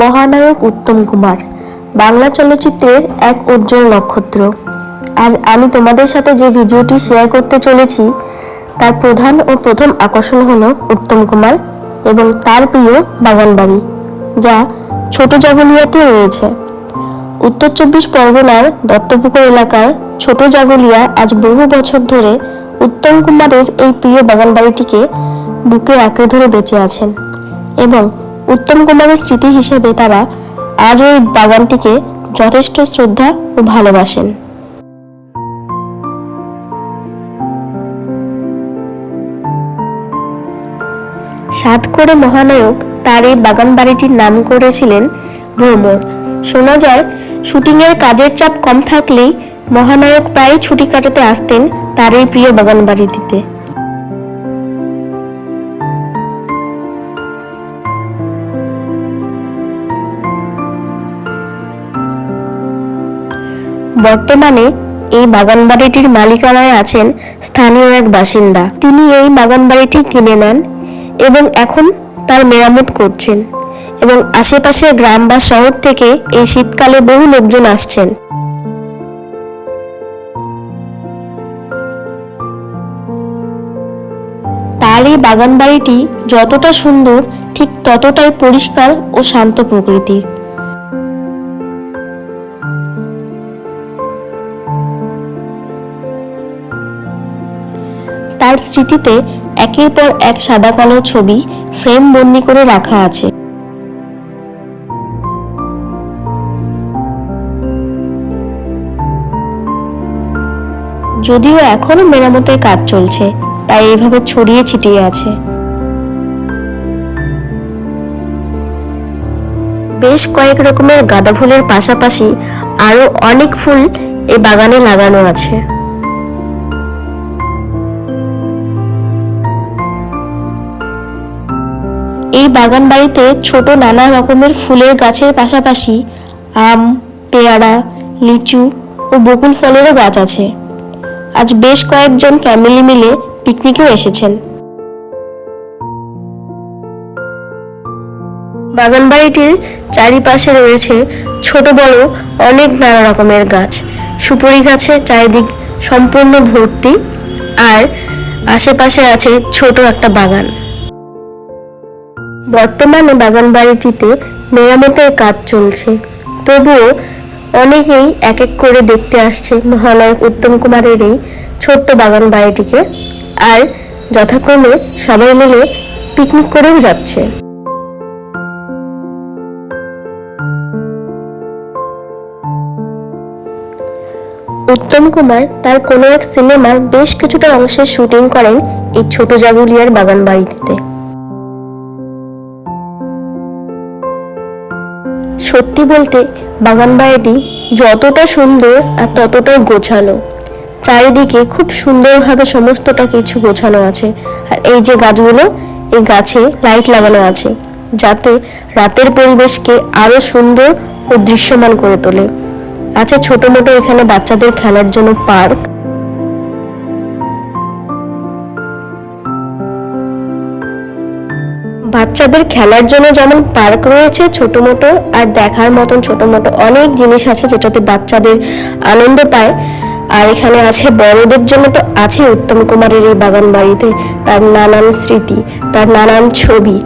মহানায়ক উত্তম কুমার। বাংলা চলচ্চিত্রের এক উজ্জ্বল নক্ষত্র। আজ আমি তোমাদের সাথে যে ভিডিওটি শেয়ার করতে চলেছি, তার প্রধান ও প্রথম আকর্ষণ হল উত্তম কুমার এবং তার প্রিয় বাগানবাড়ি যা ছোট জাগুলিয়াতে রয়েছে। উত্তর চব্বিশ পরগনার দত্তপুকুর এলাকার ছোট জাগুলিয়া আজ বহু বছর ধরে উত্তম কুমারের এই প্রিয় বাগানবাড়িটিকে বুকে আঁকড়ে ধরে বেঁচে আছেন এবং উত্তম কুমারের স্মৃতি হিসেবে তারা আজ ওই বাগানটিকে যথেষ্ট শ্রদ্ধা ও ভালোবাসেন। সাত করে মহানায়ক তার এই বাগান বাড়িটির নাম করেছিলেন ভ্রমর। শোনা যায়, শুটিংয়ের কাজের চাপ কম থাকলেই মহানায়ক প্রায় ছুটি কাটাতে আসতেন তার এই প্রিয় বাগান বাড়িটিতে। বর্তমানে এই বাগান বাড়িটির মালিকানায় আছেন স্থানীয় এক বাসিন্দা। তিনি এই বাগান বাড়িটি কিনে নেন এবং এখন তার মেরামত করছেন এবং আশেপাশের গ্রাম বা শহর থেকে এই শীতকালে বহু লোকজন আসছেন। তার এই বাগান বাড়িটি যতটা সুন্দর, ঠিক ততটাই পরিষ্কার ও শান্ত প্রকৃতির। তার স্মৃতিতে একের পর এক সাদা কালো ছবি ফ্রেম বন্দি করে রাখা আছে। যদিও এখনও মেরামতের কাজ চলছে, তাই এইভাবে ছড়িয়ে ছিটিয়ে আছে। বেশ কয়েক রকমের গাঁদা ফুলের পাশাপাশি আরও অনেক ফুল এই বাগানে লাগানো আছে। এই বাগান বাড়িতে ছোট নানা রকমের ফুলের গাছের পাশাপাশি আম, পেয়ারা, লিচু ও বকুল ফলেরও গাছ আছে। আজ বেশ কয়েকজন ফ্যামিলি মিলে পিকনিকেও এসেছেন। বাগান বাড়িটির চারিপাশে রয়েছে ছোট বড় অনেক নানা রকমের গাছ। সুপুরি গাছে চারিদিক সম্পূর্ণ ভর্তি আর আশেপাশে আছে ছোট একটা বাগান। বর্তমানে বাগান বাড়িটিতে মেরামতের কাজ চলছে। তবুও অনেকেই এক এক করে দেখতে আসছে মহানায়ক উত্তম কুমারের এই ছোট্ট বাগান বাড়িটিকে আর যথাক্রমে সবাই মিলে পিকনিক করেও যাচ্ছে। উত্তম কুমার তার কোনো এক সিনেমার বেশ কিছুটা অংশের শুটিং করেন এই ছোট জাগুলিয়ার বাগান বাড়িটিতে সত্যি বলতে, বাগান বাড়িটি যতটা সুন্দর আর ততটাই গোছানো। চারিদিকে খুব সুন্দরভাবে সমস্তটা কিছু গোছানো আছে। আর এই যে গাছগুলো, এই গাছে লাইট লাগানো আছে, যাতে রাতের পরিবেশকে আরও সুন্দর ও দৃশ্যমান করে তোলে। আছে ছোট মোটো এখানে বাচ্চাদের খেলার জন্য পার্ক বাচ্চাদের খেলার জন্য যেমন পার্ক রয়েছে ছোট মোটো আর দেখার মতন ছোট মোটো অনেক জিনিস আছে যেটাতে বাচ্চাদের আনন্দ পায়। আর এখানে আছে বড়দের জন্য তো আছে উত্তম কুমারের এই বাগান বাড়িতে তার নানান স্মৃতি, তার নানান ছবি,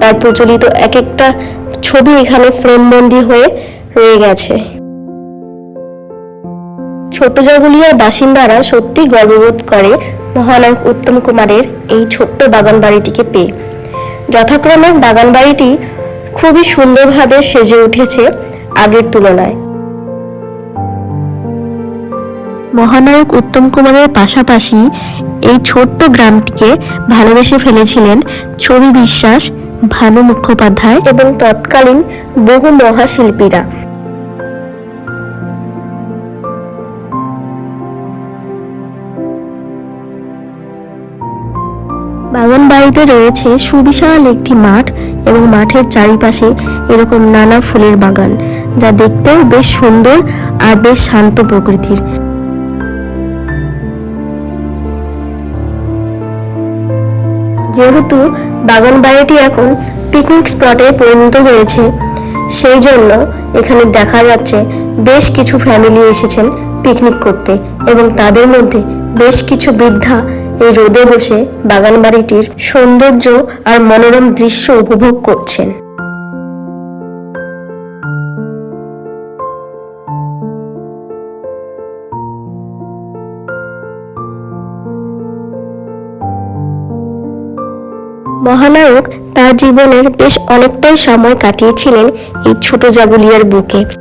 তার প্রচলিত এক একটা ছবি এখানে ফ্রেমবন্দি হয়ে রয়ে গেছে। ছোট জাগুলিয়ার বাসিন্দারা সত্যি গর্ববোধ করে, মহানায়ক উত্তম কুমারের এই ছোট্ট বাগান বাড়িটিকে পেয়ে। যথাক্রমে বাগান বাড়িটি খুবই সুন্দরভাবে সেজে উঠেছে আগের তুলনায়। মহানায়ক উত্তম কুমারের পাশাপাশি এই ছোট্ট গ্রামটিকে ভালোবেসে ফেলেছিলেন ছবি বিশ্বাস, ভানু মুখোপাধ্যায় এবং তৎকালীন বহু মহাশিল্পীরা। বাড়িতে রয়েছে সুবিশাল একটি মাঠ এবং মাঠের চারিপাশে এরকম নানা ফুলের বাগান, যা দেখতেও বেশ সুন্দর আর বেশ শান্ত প্রকৃতির। যেহেতু বাগান বাড়িটি এখন পিকনিক স্পটে পরিণত হয়েছে, সেই জন্য এখানে দেখা যাচ্ছে বেশ কিছু ফ্যামিলি এসেছেন পিকনিক করতে এবং তাদের মধ্যে বেশ কিছু বৃদ্ধা এই রোদে বসে বাগান বাড়িটির সৌন্দর্য আর মনোরম দৃশ্য উপভোগ করছেন। মহানায়ক তার জীবনের বেশ অনেকটাই সময় কাটিয়েছিলেন এই ছোট জাগুলিয়ার বুকে।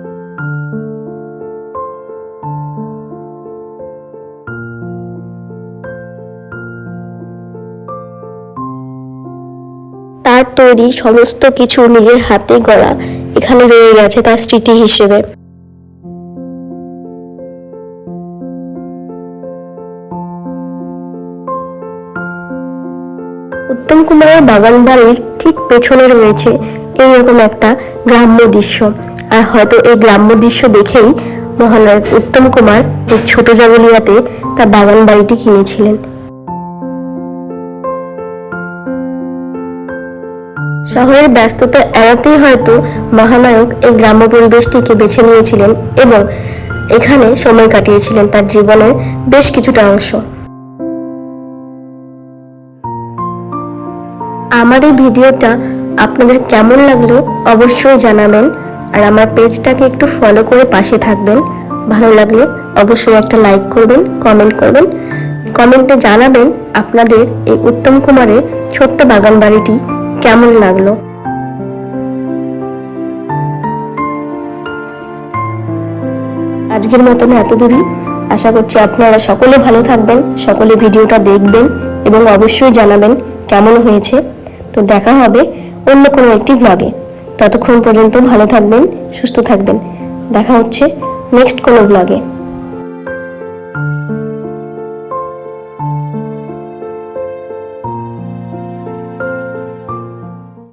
তার তৈরি সমস্ত কিছু নিজের হাতে গড়া এখানে রয়ে গেছে তার স্মৃতি হিসেবে। উত্তম কুমারের বাগান বাড়ির ঠিক পেছনে রয়েছে এইরকম একটা গ্রাম্য দৃশ্য। আর হয়তো এই গ্রাম্য দৃশ্য দেখেই মহানায়ক উত্তম কুমার এই ছোট জাগলিয়াতে তার বাগান বাড়িটি কিনেছিলেন। শহরের ব্যস্ততা এড়াতেই হয়তো মহানায়ক এই গ্রাম্য পরিবেশটিকে বেছে নিয়েছিলেন এবং এখানে সময় কাটিয়েছিলেন তার জীবনের বেশ কিছুটা অংশ। আমার এই ভিডিওটা আপনাদের কেমন লাগল অবশ্যই জানাবেন আর আমার পেজটাকে একটু ফলো করে পাশে থাকবেন। ভালো লাগলে অবশ্যই একটা লাইক করবেন কমেন্ট করবেন। কমেন্টে জানাবেন আপনাদের এই উত্তম কুমারের ছোট্ট বাগান বাড়িটি কেমন লাগল? আজকের মতন এত দূরই আশা করছি আপনারা সকলে ভালো থাকবেন, সকলে ভিডিওটা দেখবেন এবং অবশ্যই জানাবেন কেমন হয়েছে। তো দেখা হবে অন্য কোনো একটি ভ্লগে ততক্ষণ পর্যন্ত ভালো থাকবেন, সুস্থ থাকবেন। দেখা হচ্ছে নেক্সট কোনো ভ্লগে